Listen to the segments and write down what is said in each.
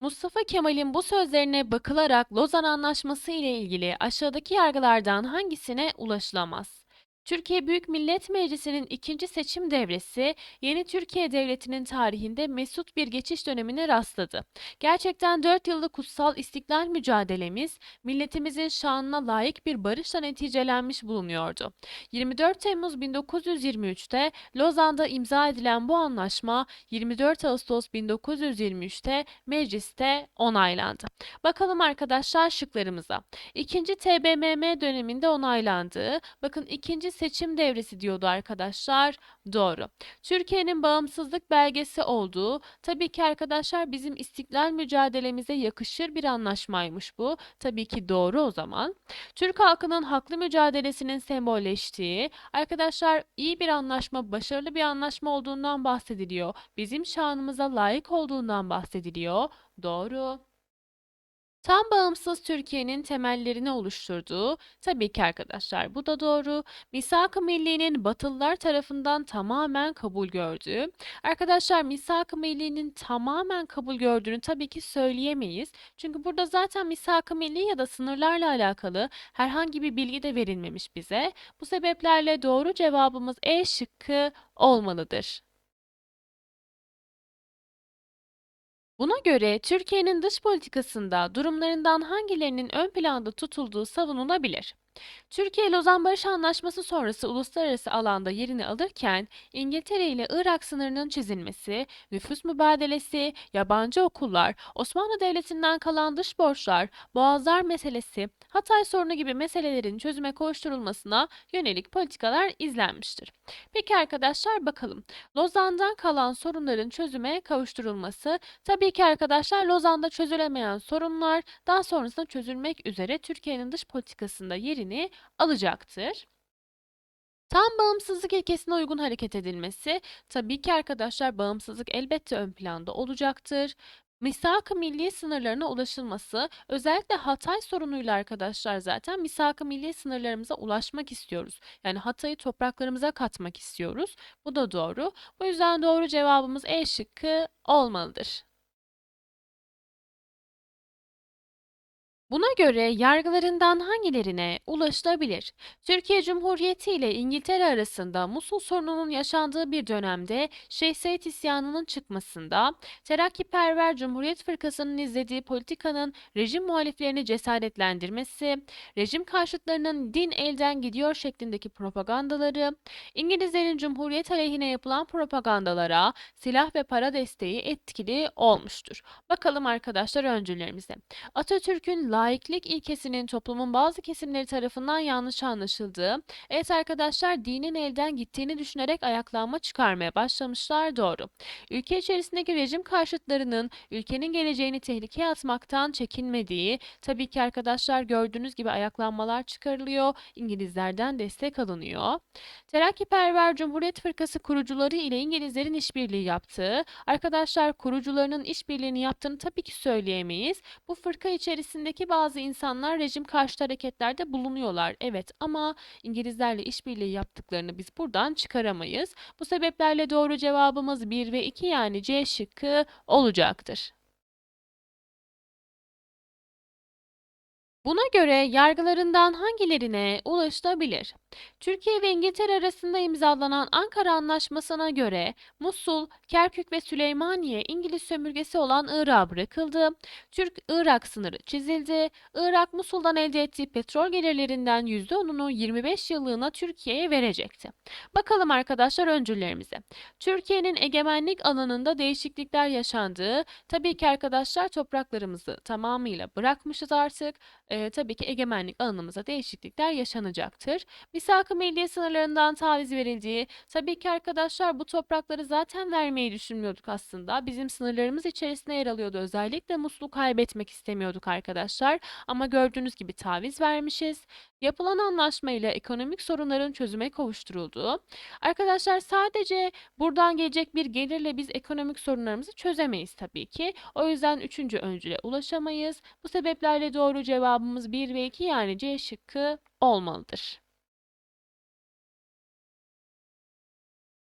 Mustafa Kemal'in bu sözlerine bakılarak Lozan Anlaşması ile ilgili aşağıdaki yargılardan hangisine ulaşılamaz? Türkiye Büyük Millet Meclisi'nin ikinci seçim devresi yeni Türkiye Devleti'nin tarihinde mesut bir geçiş dönemine rastladı. Gerçekten 4 yıllık kutsal istiklal mücadelemiz milletimizin şanına layık bir barışla neticelenmiş bulunuyordu. 24 Temmuz 1923'te Lozan'da imza edilen bu anlaşma 24 Ağustos 1923'te mecliste onaylandı. Bakalım arkadaşlar şıklarımıza. İkinci TBMM döneminde onaylandığı, bakın ikinci seçim devresi diyordu arkadaşlar. Doğru. Türkiye'nin bağımsızlık belgesi olduğu, tabii ki arkadaşlar bizim istiklal mücadelemize yakışır bir anlaşmaymış bu. Tabii ki doğru o zaman. Türk halkının haklı mücadelesinin sembolleştiği, arkadaşlar iyi bir anlaşma, başarılı bir anlaşma olduğundan bahsediliyor. Bizim şanımıza layık olduğundan bahsediliyor. Doğru. Tam bağımsız Türkiye'nin temellerini oluşturduğu, tabii ki arkadaşlar bu da doğru, Misak-ı Milli'nin Batılılar tarafından tamamen kabul gördüğü. Arkadaşlar Misak-ı Milli'nin tamamen kabul gördüğünü tabii ki söyleyemeyiz. Çünkü burada zaten Misak-ı Milli ya da sınırlarla alakalı herhangi bir bilgi de verilmemiş bize. Bu sebeplerle doğru cevabımız E şıkkı olmalıdır. Buna göre Türkiye'nin dış politikasında durumlarından hangilerinin ön planda tutulduğu savunulabilir? Türkiye Lozan Barış Anlaşması sonrası uluslararası alanda yerini alırken İngiltere ile Irak sınırının çizilmesi, nüfus mübadelesi, yabancı okullar, Osmanlı Devleti'nden kalan dış borçlar, boğazlar meselesi, Hatay sorunu gibi meselelerin çözüme koşturulmasına yönelik politikalar izlenmiştir. Peki arkadaşlar bakalım. Lozan'dan kalan sorunların çözüme kavuşturulması, tabii ki arkadaşlar Lozan'da çözülemeyen sorunlar daha sonrasında çözülmek üzere Türkiye'nin dış politikasında yerini alacaktır. Tam bağımsızlık ilkesine uygun hareket edilmesi, tabii ki arkadaşlar bağımsızlık elbette ön planda olacaktır. Misak-ı milli sınırlarına ulaşılması, özellikle Hatay sorunuyla arkadaşlar zaten misak-ı milli sınırlarımıza ulaşmak istiyoruz. Yani Hatay'ı topraklarımıza katmak istiyoruz. Bu da doğru. Bu yüzden doğru cevabımız E şıkkı olmalıdır. Buna göre yargılarından hangilerine ulaşılabilir? Türkiye Cumhuriyeti ile İngiltere arasında Musul sorununun yaşandığı bir dönemde Şeyh Said isyanının çıkmasında, Terakkiperver Cumhuriyet Fırkası'nın izlediği politikanın rejim muhaliflerini cesaretlendirmesi, rejim karşıtlarının din elden gidiyor şeklindeki propagandaları, İngilizlerin Cumhuriyet aleyhine yapılan propagandalara silah ve para desteği etkili olmuştur. Bakalım arkadaşlar öncülerimize. Atatürk'ün laiklik ilkesinin toplumun bazı kesimleri tarafından yanlış anlaşıldığı, evet arkadaşlar dinin elden gittiğini düşünerek ayaklanma çıkarmaya başlamışlar doğru. Ülke içerisindeki rejim karşıtlarının ülkenin geleceğini tehlikeye atmaktan çekinmediği, tabii ki arkadaşlar gördüğünüz gibi ayaklanmalar çıkarılıyor, İngilizlerden destek alınıyor. Terakkiperver Cumhuriyet Fırkası kurucuları ile İngilizlerin işbirliği yaptığı, arkadaşlar kurucularının işbirliğini yaptığını tabii ki söyleyemeyiz. Bu fırka içerisindeki bazı insanlar rejim karşıtı hareketlerde bulunuyorlar. Evet ama İngilizlerle işbirliği yaptıklarını biz buradan çıkaramayız. Bu sebeplerle doğru cevabımız 1 ve 2 yani C şıkkı olacaktır. Buna göre yargılarından hangilerine ulaşılabilir? Türkiye ve İngiltere arasında imzalanan Ankara Anlaşması'na göre Musul, Kerkük ve Süleymaniye İngiliz sömürgesi olan Irak'a bırakıldı. Türk-Irak sınırı çizildi. Irak Musul'dan elde ettiği petrol gelirlerinden %10'unu 25 yıllığına Türkiye'ye verecekti. Bakalım arkadaşlar öncüllerimize. Türkiye'nin egemenlik alanında değişiklikler yaşandığı, tabii ki arkadaşlar topraklarımızı tamamıyla bırakmışız artık. Ee, tabii ki egemenlik alanımıza değişiklikler yaşanacaktır. Misak-ı milli sınırlarından taviz verildiği, tabii ki arkadaşlar bu toprakları zaten vermeyi düşünmüyorduk aslında. Bizim sınırlarımız içerisinde yer alıyordu. Özellikle Musul'u kaybetmek istemiyorduk arkadaşlar. Ama gördüğünüz gibi taviz vermişiz. Yapılan anlaşmayla ekonomik sorunların çözüme kavuşturulduğu. Arkadaşlar sadece buradan gelecek bir gelirle biz ekonomik sorunlarımızı çözemeyiz tabii ki. O yüzden üçüncü öncüle ulaşamayız. Bu sebeplerle doğru cevabımız 1 ve 2 yani C şıkkı olmalıdır.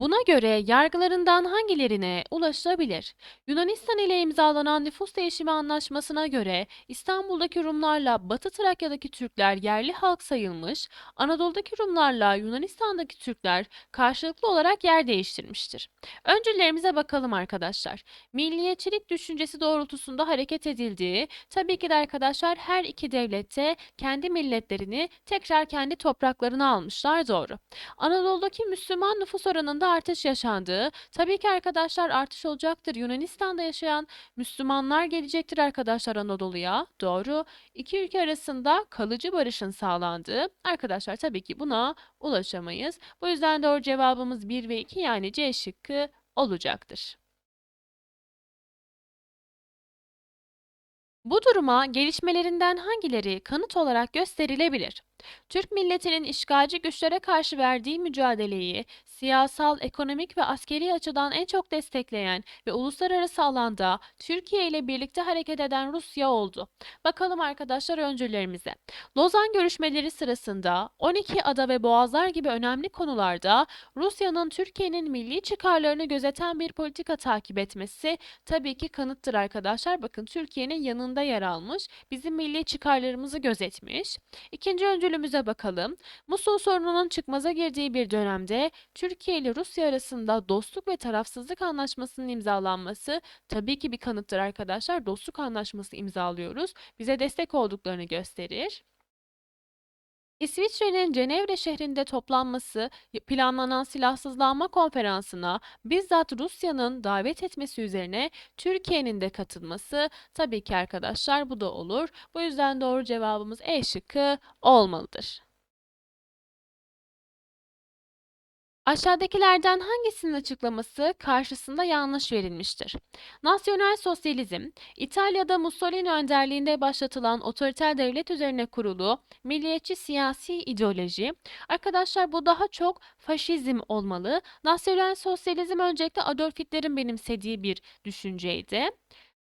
Buna göre yargılarından hangilerine ulaşılabilir? Yunanistan ile imzalanan nüfus değişimi anlaşmasına göre İstanbul'daki Rumlarla Batı Trakya'daki Türkler yerli halk sayılmış, Anadolu'daki Rumlarla Yunanistan'daki Türkler karşılıklı olarak yer değiştirmiştir. Öncülerimize bakalım arkadaşlar. Milliyetçilik düşüncesi doğrultusunda hareket edildiği, tabii ki de arkadaşlar her iki devlette kendi milletlerini tekrar kendi topraklarına almışlar doğru. Anadolu'daki Müslüman nüfus oranında artış yaşandığı, tabii ki arkadaşlar artış olacaktır. Yunanistan'da yaşayan Müslümanlar gelecektir arkadaşlar Anadolu'ya. Doğru. İki ülke arasında kalıcı barışın sağlandığı, arkadaşlar tabii ki buna ulaşamayız. Bu yüzden doğru cevabımız 1 ve 2 yani C şıkkı olacaktır. Bu duruma gelişmelerinden hangileri kanıt olarak gösterilebilir? Türk milletinin işgalci güçlere karşı verdiği mücadeleyi siyasal, ekonomik ve askeri açıdan en çok destekleyen ve uluslararası alanda Türkiye ile birlikte hareket eden Rusya oldu. Bakalım arkadaşlar öncülerimize. Lozan görüşmeleri sırasında 12 ada ve boğazlar gibi önemli konularda Rusya'nın Türkiye'nin milli çıkarlarını gözeten bir politika takip etmesi tabii ki kanıttır arkadaşlar. Bakın Türkiye'nin yanında yer almış, bizim milli çıkarlarımızı gözetmiş. İkinci öncülümüze bakalım. Musul sorununun çıkmaza girdiği bir dönemde Türkiye ile Rusya arasında dostluk ve tarafsızlık anlaşmasının imzalanması tabii ki bir kanıttır arkadaşlar. Dostluk anlaşması imzalıyoruz. Bize destek olduklarını gösterir. İsviçre'nin Cenevre şehrinde toplanması planlanan silahsızlanma konferansına bizzat Rusya'nın davet etmesi üzerine Türkiye'nin de katılması tabii ki arkadaşlar bu da olur. Bu yüzden doğru cevabımız E şıkkı olmalıdır. Aşağıdakilerden hangisinin açıklaması karşısında yanlış verilmiştir? Nasyonel sosyalizm, İtalya'da Mussolini önderliğinde başlatılan otoriter devlet üzerine kurulu milliyetçi siyasi ideoloji. Arkadaşlar bu daha çok faşizm olmalı. Nasyonel sosyalizm öncelikle Adolf Hitler'in benimsediği bir düşünceydi.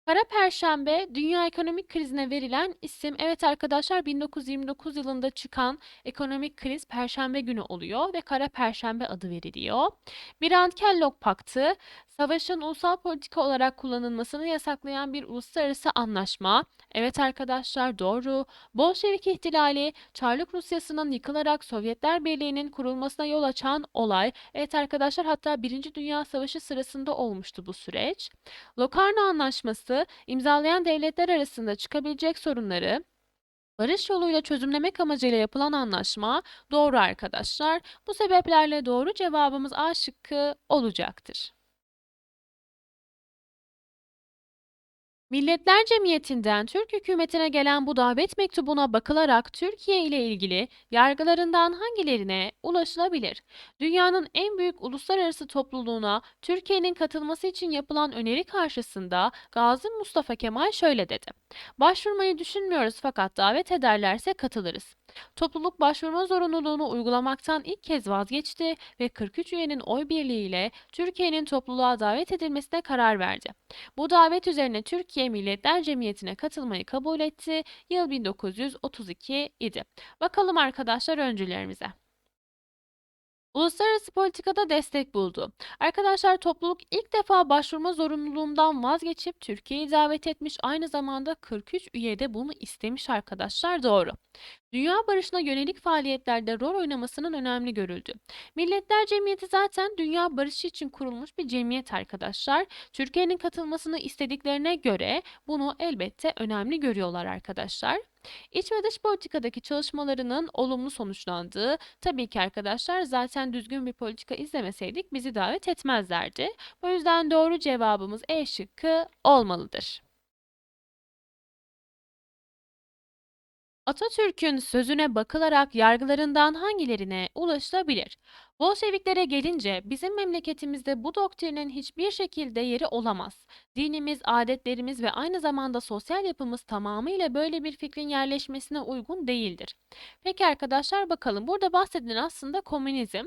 Kara Perşembe dünya ekonomik krizine verilen isim. Evet arkadaşlar 1929 yılında çıkan ekonomik kriz Perşembe günü oluyor ve Kara Perşembe adı veriliyor. Birant-Kellogg Paktı savaşın ulusal politika olarak kullanılmasını yasaklayan bir uluslararası anlaşma. Evet arkadaşlar doğru. Bolşevik ihtilali Çarlık Rusyası'nın yıkılarak Sovyetler Birliği'nin kurulmasına yol açan olay. Evet arkadaşlar hatta 1. Dünya Savaşı sırasında olmuştu bu süreç. Locarno Anlaşması imzalayan devletler arasında çıkabilecek sorunları barış yoluyla çözümlemek amacıyla yapılan anlaşma doğru arkadaşlar. Bu sebeplerle doğru cevabımız A şıkkı olacaktır. Milletler Cemiyeti'nden Türk hükümetine gelen bu davet mektubuna bakılarak Türkiye ile ilgili yargılarından hangilerine ulaşılabilir? Dünyanın en büyük uluslararası topluluğuna Türkiye'nin katılması için yapılan öneri karşısında Gazi Mustafa Kemal şöyle dedi. Başvurmayı düşünmüyoruz fakat davet ederlerse katılırız. Topluluk başvurma zorunluluğunu uygulamaktan ilk kez vazgeçti ve 43 üyenin oy birliğiyle Türkiye'nin topluluğa davet edilmesine karar verdi. Bu davet üzerine Türkiye Milletler Cemiyeti'ne katılmayı kabul etti. Yıl 1932 idi. Bakalım arkadaşlar öncülerimize. Uluslararası politikada destek buldu. Arkadaşlar topluluk ilk defa başvurma zorunluluğundan vazgeçip Türkiye'yi davet etmiş. Aynı zamanda 43 üye de bunu istemiş arkadaşlar doğru. Dünya barışına yönelik faaliyetlerde rol oynamasının önemli görüldü. Milletler Cemiyeti zaten dünya barışı için kurulmuş bir cemiyet arkadaşlar. Türkiye'nin katılmasını istediklerine göre bunu elbette önemli görüyorlar arkadaşlar. İç ve dış politikadaki çalışmalarının olumlu sonuçlandığı, tabii ki arkadaşlar zaten düzgün bir politika izlemeseydik bizi davet etmezlerdi. Bu yüzden doğru cevabımız E şıkkı olmalıdır. Atatürk'ün sözüne bakılarak yargılarından hangilerine ulaşılabilir? Bolşeviklere gelince bizim memleketimizde bu doktrinin hiçbir şekilde yeri olamaz. Dinimiz, adetlerimiz ve aynı zamanda sosyal yapımız tamamıyla böyle bir fikrin yerleşmesine uygun değildir. Peki arkadaşlar bakalım burada bahsedilen aslında komünizm.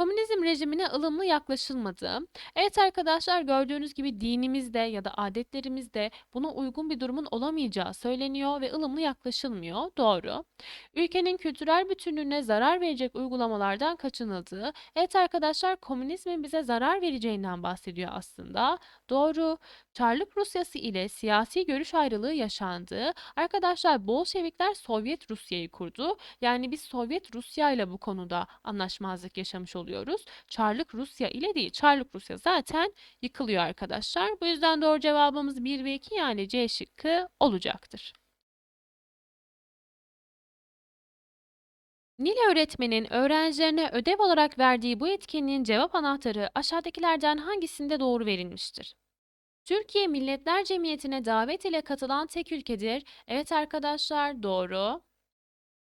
Komünizm rejimine ılımlı yaklaşılmadı. Evet arkadaşlar gördüğünüz gibi dinimizde ya da adetlerimizde buna uygun bir durumun olamayacağı söyleniyor ve ılımlı yaklaşılmıyor. Doğru. Ülkenin kültürel bütünlüğüne zarar verecek uygulamalardan kaçınıldığı. Evet arkadaşlar komünizmin bize zarar vereceğinden bahsediyor aslında. Doğru. Çarlık Rusyası ile siyasi görüş ayrılığı yaşandı. Arkadaşlar Bolşevikler Sovyet Rusya'yı kurdu. Yani biz Sovyet Rusya ile bu konuda anlaşmazlık yaşamış oluyoruz. Çarlık Rusya ile değil. Çarlık Rusya zaten yıkılıyor arkadaşlar. Bu yüzden doğru cevabımız 1 ve 2 yani C şıkkı olacaktır. Nil öğretmenin öğrencilerine ödev olarak verdiği bu etkinliğin cevap anahtarı aşağıdakilerden hangisinde doğru verilmiştir? Türkiye Milletler Cemiyeti'ne davet ile katılan tek ülkedir. Evet arkadaşlar doğru.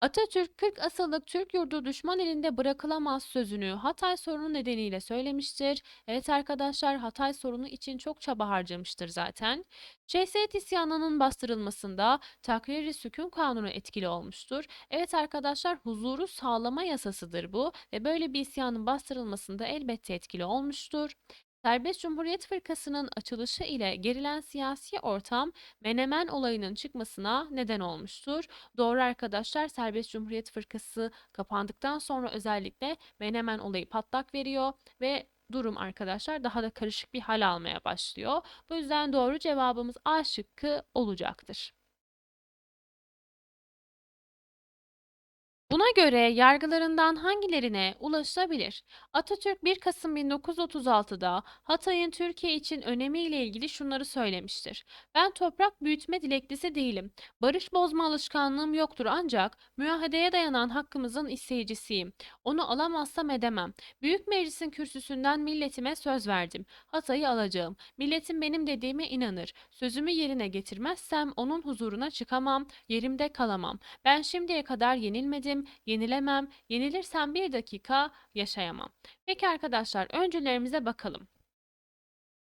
Atatürk 40 asıllık Türk yurdu düşman elinde bırakılamaz sözünü Hatay sorunu nedeniyle söylemiştir. Evet arkadaşlar Hatay sorunu için çok çaba harcamıştır zaten. Şehzeyt isyanının bastırılmasında takrir-i sükun kanunu etkili olmuştur. Evet arkadaşlar huzuru sağlama yasasıdır bu ve böyle bir isyanın bastırılmasında elbette etkili olmuştur. Serbest Cumhuriyet Fırkası'nın açılışı ile gerilen siyasi ortam Menemen olayının çıkmasına neden olmuştur. Doğru arkadaşlar Serbest Cumhuriyet Fırkası kapandıktan sonra özellikle Menemen olayı patlak veriyor ve durum arkadaşlar daha da karışık bir hal almaya başlıyor. Bu yüzden doğru cevabımız A şıkkı olacaktır. Buna göre yargılarından hangilerine ulaşılabilir? Atatürk 1 Kasım 1936'da Hatay'ın Türkiye için önemiyle ilgili şunları söylemiştir. Ben toprak büyütme dileklisi değilim. Barış bozma alışkanlığım yoktur ancak müahedeye dayanan hakkımızın isteyicisiyim. Onu alamazsam edemem. Büyük Meclis'in kürsüsünden milletime söz verdim. Hatay'ı alacağım. Milletim benim dediğime inanır. Sözümü yerine getirmezsem onun huzuruna çıkamam, yerimde kalamam. Ben şimdiye kadar yenilmedim, yenilemem, yenilirsem bir dakika yaşayamam. Peki arkadaşlar öncülerimize bakalım.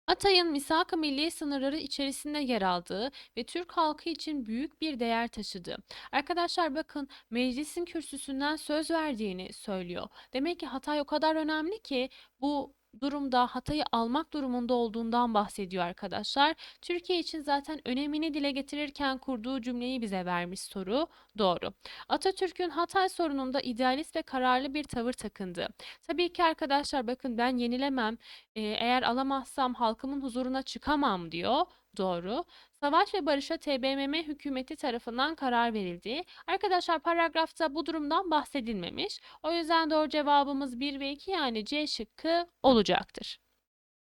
Hatay'ın misak-ı milli sınırları içerisinde yer aldığı ve Türk halkı için büyük bir değer taşıdığı. Arkadaşlar bakın meclisin kürsüsünden söz verdiğini söylüyor. Demek ki Hatay o kadar önemli ki bu durumda Hatay'ı almak durumunda olduğundan bahsediyor arkadaşlar. Türkiye için zaten önemini dile getirirken kurduğu cümleyi bize vermiş soru. Doğru. Atatürk'ün Hatay sorununda idealist ve kararlı bir tavır takındı. Tabii ki arkadaşlar bakın ben yenilemem. Eğer alamazsam halkımın huzuruna çıkamam diyor. Doğru. Savaş ve barışa TBMM hükümeti tarafından karar verildi. Arkadaşlar paragrafta bu durumdan bahsedilmemiş. O yüzden doğru cevabımız 1 ve 2 yani C şıkkı olacaktır.